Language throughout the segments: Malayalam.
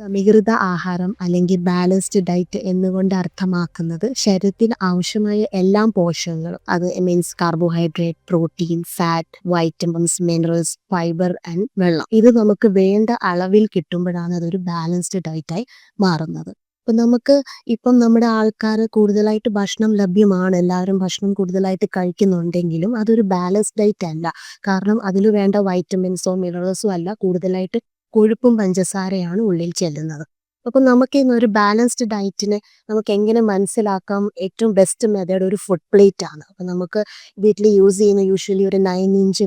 സമീകൃത ആഹാരം അല്ലെങ്കിൽ ബാലൻസ്ഡ് ഡയറ്റ് എന്നുകൊണ്ട് അർത്ഥമാക്കുന്നത് ശരീരത്തിന് ആവശ്യമായ എല്ലാ പോഷകങ്ങളും. അത് means carbohydrate protein fat vitamins minerals fibre and വെള്ളം. ഇത് നമുക്ക് വേണ്ട അളവിൽ കിട്ടുമ്പോഴാണ് അതൊരു ബാലൻസ്ഡ് ഡയറ്റായി മാറുന്നത്. അപ്പം നമുക്ക് ഇപ്പം നമ്മുടെ ആൾക്കാർ കൂടുതലായിട്ട് ഭക്ഷണം ലഭ്യമാണ്. എല്ലാവരും ഭക്ഷണം കൂടുതലായിട്ട് കഴിക്കുന്നുണ്ടെങ്കിലും അതൊരു ബാലൻസ്ഡ് ഡയറ്റ് അല്ല. കാരണം അതിൽ വേണ്ട വൈറ്റമിൻസോ മിനറൽസോ അല്ല കൂടുതലായിട്ട് കൊഴുപ്പും പഞ്ചസാരയാണ് ഉള്ളിൽ ചെല്ലുന്നത്. അപ്പം നമുക്ക് ഒരു ബാലൻസ്ഡ് ഡയറ്റിനെ നമുക്ക് എങ്ങനെ മനസ്സിലാക്കാം? ഏറ്റവും ബെസ്റ്റ് മെത്തേഡ് ഒരു ഫുഡ് പ്ലേറ്റ് ആണ്. അപ്പം നമുക്ക് വീട്ടിൽ യൂസ് ചെയ്യുന്ന യൂഷ്വലി ഒരു നയൻ ഇഞ്ച്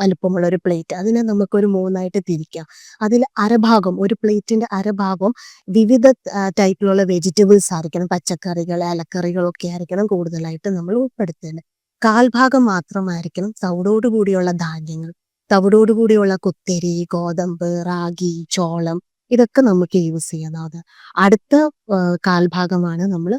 വലുപ്പമുള്ള ഒരു പ്ലേറ്റ് അതിനെ നമുക്ക് ഒരു മൂന്നായിട്ട് തിരിക്കാം. അതിൽ അരഭാഗം ഒരു പ്ലേറ്റിന്റെ അരഭാഗം വിവിധ ടൈപ്പിലുള്ള വെജിറ്റബിൾസ് ആയിരിക്കണം. പച്ചക്കറികൾ ഇലക്കറികളൊക്കെ ആയിരിക്കണം കൂടുതലായിട്ട് നമ്മൾ ഉൾപ്പെടുത്തേണ്ടത്. കാൽഭാഗം മാത്രമായിരിക്കണം കൂടിയുള്ള ധാന്യങ്ങൾ. തവിടോട് കൂടിയുള്ള കുത്തരി ഗോതമ്പ് റാഗി ചോളം ഇതൊക്കെ നമുക്ക് യൂസ് ചെയ്യുന്നത് അടുത്ത കാൽഭാഗമാണ് നമ്മൾ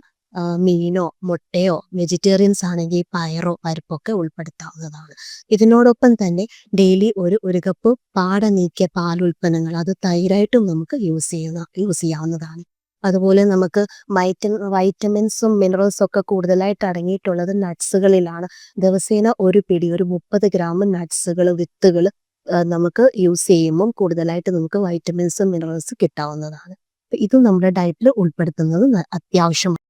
മീനോ മുട്ടയോ വെജിറ്റേറിയൻസ് ആണെങ്കിൽ പയറോ പരിപ്പൊക്കെ ഉൾപ്പെടുത്താവുന്നതാണ്. ഇതിനോടൊപ്പം തന്നെ ഡെയിലി ഒരു ഒരു കപ്പ് പാട നീക്കിയ പാൽ ഉൽപ്പന്നങ്ങൾ അത് തൈരായിട്ടും നമുക്ക് യൂസ് ചെയ്യുന്ന യൂസ് ചെയ്യാവുന്നതാണ്. അതുപോലെ നമുക്ക് വൈറ്റ വൈറ്റമിൻസും മിനറൽസും ഒക്കെ കൂടുതലായിട്ട് അടങ്ങിയിട്ടുള്ളത് നട്ട്സുകളിലാണ്. ദിവസേന ഒരു പിടി ഒരു മുപ്പത് ഗ്രാം നട്ട്സുകൾ വിത്തുകൾ നമുക്ക് യൂസ് ചെയ്യുമ്പം കൂടുതലായിട്ട് നമുക്ക് വൈറ്റമിൻസും മിനറൽസും കിട്ടാവുന്നതാണ്. ഇത് നമ്മുടെ ഡയറ്റിൽ ഉൾപ്പെടുത്തുന്നത് അത്യാവശ്യമാണ്